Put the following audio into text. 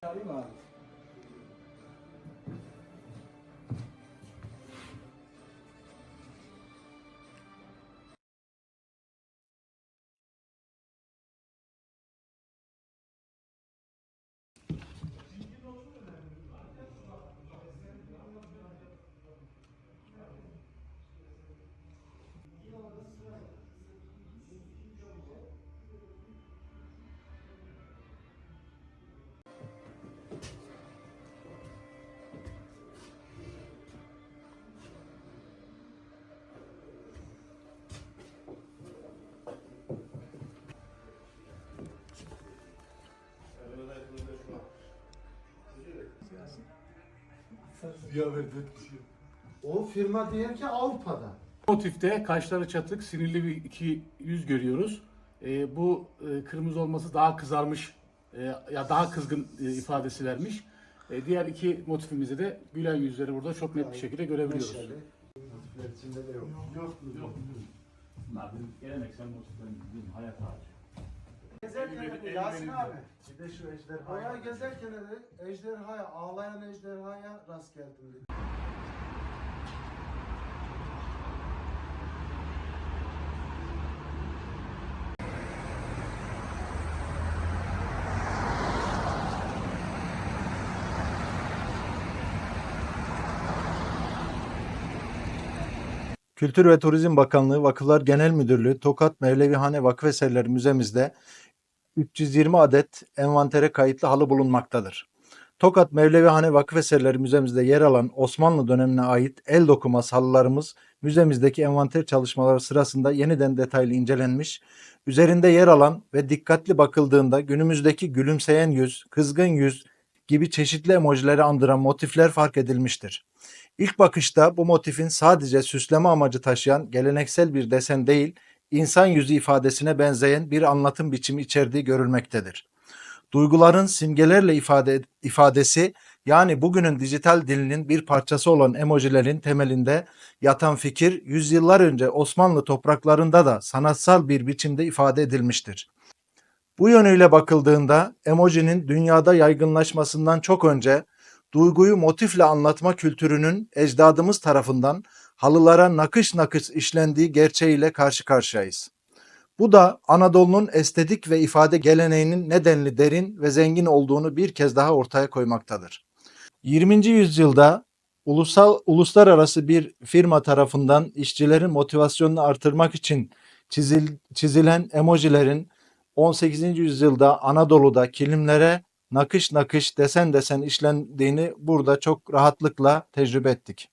Tá animado. Alayım abi. O firma diğer ki Avrupa'da. Motifte kaşları çatık, sinirli bir iki yüz görüyoruz. Ee, bu e, kırmızı olması daha kızarmış, e, ya daha kızgın e, ifadesi vermiş. E, diğer iki motifimizde de gülen yüzleri burada çok net bir şekilde görebiliyoruz. Neşeli. Motifler içinde de yok. Yok. Yok. Bunlar bizim geleneksel motiflerin bizim hayat ağacı. Elli Yasin abi. Bir de şu ejderha. Oraya gezerken de ejderhaya, ağlayan ejderhaya rast geldim. Kültür ve Turizm Bakanlığı Vakıflar Genel Müdürlüğü Tokat Mevlevihane Vakıf Eserleri Müzemizde 320 adet envantere kayıtlı halı bulunmaktadır. Tokat Mevlevihane Vakıf Eserleri Müzemizde yer alan Osmanlı dönemine ait el dokuması halılarımız müzemizdeki envanter çalışmaları sırasında yeniden detaylı incelenmiş, üzerinde yer alan ve dikkatli bakıldığında günümüzdeki gülümseyen yüz, kızgın yüz gibi çeşitli emojileri andıran motifler fark edilmiştir. İlk bakışta bu motifin sadece süsleme amacı taşıyan geleneksel bir desen değil, insan yüzü ifadesine benzeyen bir anlatım biçimi içerdiği görülmektedir. Duyguların simgelerle ifade ifadesi yani bugünün dijital dilinin bir parçası olan emojilerin temelinde yatan fikir yüzyıllar önce Osmanlı topraklarında da sanatsal bir biçimde ifade edilmiştir. Bu yönüyle bakıldığında emojinin dünyada yaygınlaşmasından çok önce duyguyu motifle anlatma kültürünün ecdadımız tarafından halılara nakış nakış işlendiği gerçeğiyle karşı karşıyayız. Bu da Anadolu'nun estetik ve ifade geleneğinin nedenli derin ve zengin olduğunu bir kez daha ortaya koymaktadır. 20. yüzyılda ulusal uluslararası bir firma tarafından işçilerin motivasyonunu artırmak için çizil, çizilen emojilerin 18. yüzyılda Anadolu'da kilimlere nakış nakış desen desen işlendiğini burada çok rahatlıkla tecrübe ettik.